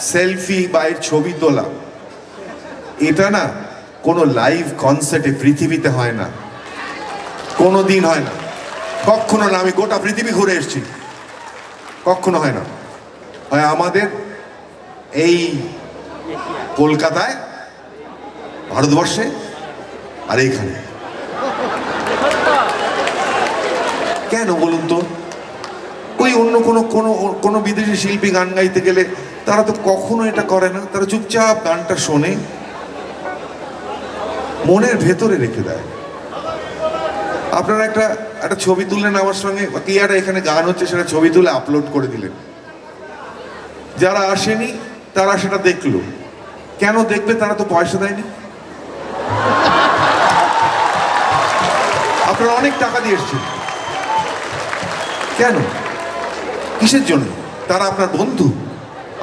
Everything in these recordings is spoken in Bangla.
সেলফি বা এর ছবি তোলা। এটা না কোনো লাইভ কনসার্টে পৃথিবীতে হয় না। কোনো দিন হয় না। কখনো না, আমি গোটা পৃথিবী ঘুরে এসেছি। কখনো হয় না। হয় আমাদের এই কলকাতায়, ভারতবর্ষে আর এইখানে। কেন বলুন তো? ওই অন্য কোনো কোনো কোনো বিদেশি শিল্পী গান গাইতে গেলে তারা তো কখনো এটা করে না। তারা চুপচাপ গানটা শোনে, মনের ভেতরে রেখে দেয়। আপনারা একটা একটা ছবি তুললেন আমার সঙ্গে কি একটা এখানে গান হচ্ছে, সেটা ছবি তুলে আপলোড করে দিলেন। যারা আসেনি, তারা সেটা দেখল। কেন দেখবে তারা তো পয়সা দেয়নি। আপনারা অনেক টাকা দিয়ে এসছেন। কেন? কিসের জন্য? তারা আপনার বন্ধু?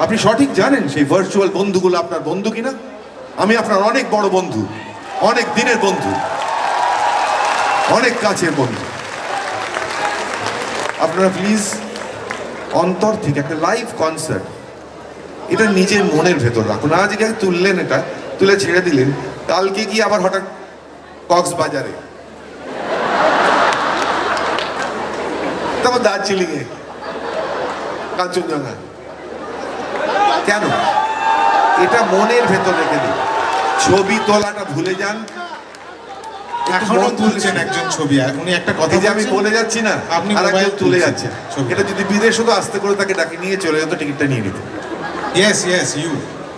আপনি সঠিক জানেন সেই ভার্চুয়াল বন্ধুগুলো আপনার বন্ধু কিনা? আমি আপনার অনেক বড় বন্ধু, অনেক দিনের বন্ধু, অনেক কাছের বন্ধু। আপনারা প্লিজ অন্তর থেকে একটা লাইভ কনসার্ট এটা নিজের মনের ভেতর রাখুন। আজকে তুললেন এটা, তুলে ছেড়ে দিলেন, কালকে কি আবার হঠাৎ কক্সবাজারে। তারপর দার্জিলিং এ কাঞ্চনজঙ্ঘা। কেন? এটা মনের ভেতর রেখে দিন ছবি তোলাটা ভুলে যান। এখনও তুলছেন একজন ছবি। উনি একটা কথা যে আমি বলে যাচ্ছি না আপনি আর একজন তুলে তুলছেন যাচ্ছে। এটা যদি বিদেশ তো আসতে করে তাকে ডাকে নিয়ে চলে যেত টিকিটটা নিয়ে নিত। Yes, you.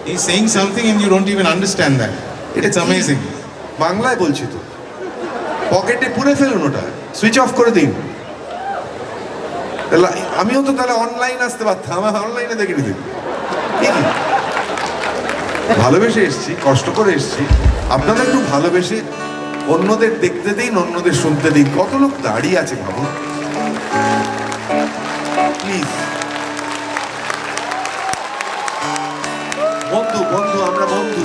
He's saying something and you don't even understand that. It's কি? amazing. বাংলায় বলছি তো। পকেটে পুরে ফেলুন ওটা। সুইচ অফ করে দিন। আমিও তো তাহলে অনলাইন আসতে পারতাম আমার অনলাইনে দেখে নিতে? ভালোবেসে এসছি, কষ্ট করে এসছি। আপনারা একটু ভালোবেসে অন্যদের দেখতে দিন, অন্যদের শুনতে দিন। কত লোক দাঁড়িয়ে আছে ভাবুন প্লিজ বন্ধু বন্ধু, আমরা বন্ধু।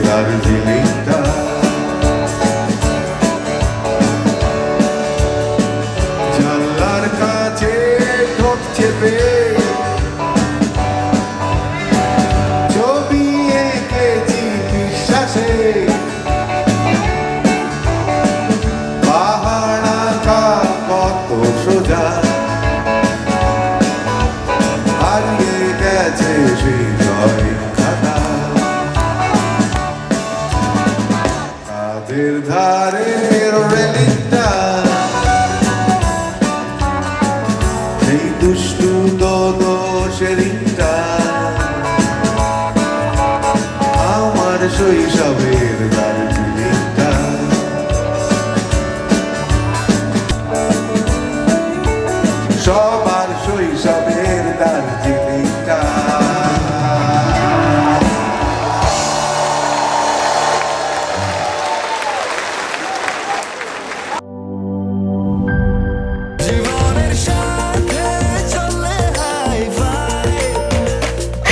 দার্জিলিংটা জানলার কাছে ঠোঁট চেপে ছবি এঁকেছি বিশ্বাসে পাহাড় আঁকা কত সোজা হারিয়ে গেছে সেই শৈশবের দার্জিলিংটা